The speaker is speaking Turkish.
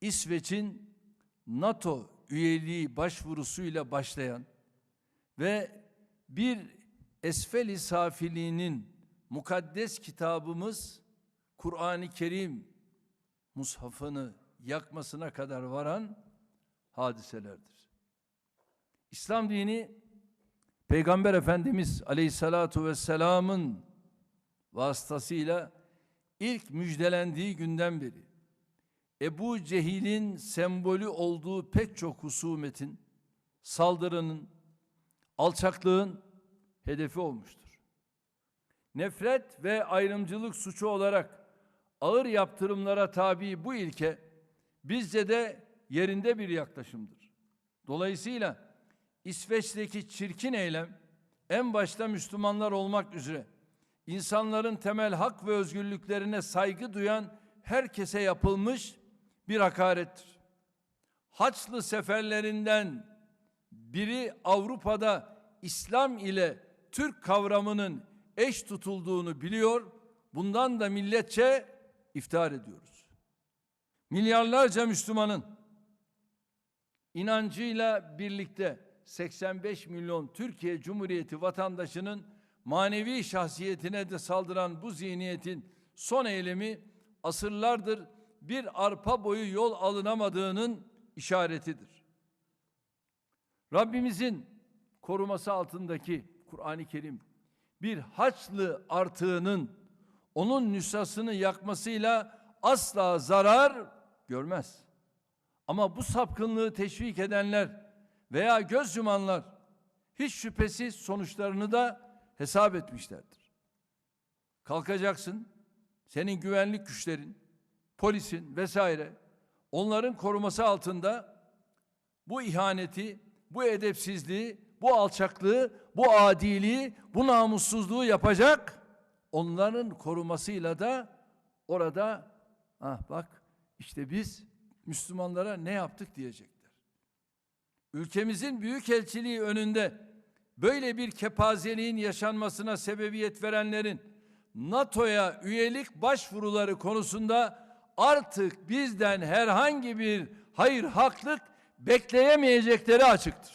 İsveç'in NATO üyeliği başvurusuyla başlayan ve bir esfeli safiliğinin mukaddes kitabımız Kur'an-ı Kerim mushafını yakmasına kadar varan hadiselerdir. İslam dini Peygamber Efendimiz Aleyhissalatu vesselam'ın vasıtasıyla ilk müjdelendiği günden beri Ebu Cehil'in sembolü olduğu pek çok husumetin, saldırının, alçaklığın hedefi olmuştur. Nefret ve ayrımcılık suçu olarak ağır yaptırımlara tabi bu ilke bizce de yerinde bir yaklaşımdır. Dolayısıyla İsveç'teki çirkin eylem en başta Müslümanlar olmak üzere insanların temel hak ve özgürlüklerine saygı duyan herkese yapılmış bir hakarettir. Haçlı seferlerinden biri Avrupa'da İslam ile Türk kavramının eş tutulduğunu biliyor. Bundan da milletçe iftihar ediyoruz. Milyarlarca Müslümanın inancıyla birlikte 85 milyon Türkiye Cumhuriyeti vatandaşının manevi şahsiyetine de saldıran bu zihniyetin son eylemi asırlardır bir arpa boyu yol alınamadığının işaretidir. Rabbimizin koruması altındaki Kur'an-ı Kerim bir haçlı artığının onun nüshasını yakmasıyla asla zarar görmez. Ama bu sapkınlığı teşvik edenler veya göz yumanlar hiç şüphesiz sonuçlarını da hesap etmişlerdir. Kalkacaksın, senin güvenlik güçlerin, polisin vesaire onların koruması altında bu ihaneti, bu edepsizliği, bu alçaklığı, bu adiliği, bu namussuzluğu yapacak. Onların korumasıyla da orada ah bak işte biz Müslümanlara ne yaptık diyecekler. Ülkemizin büyükelçiliği önünde böyle bir kepazeliğin yaşanmasına sebebiyet verenlerin NATO'ya üyelik başvuruları konusunda artık bizden herhangi bir hayır haklık bekleyemeyecekleri açıktır.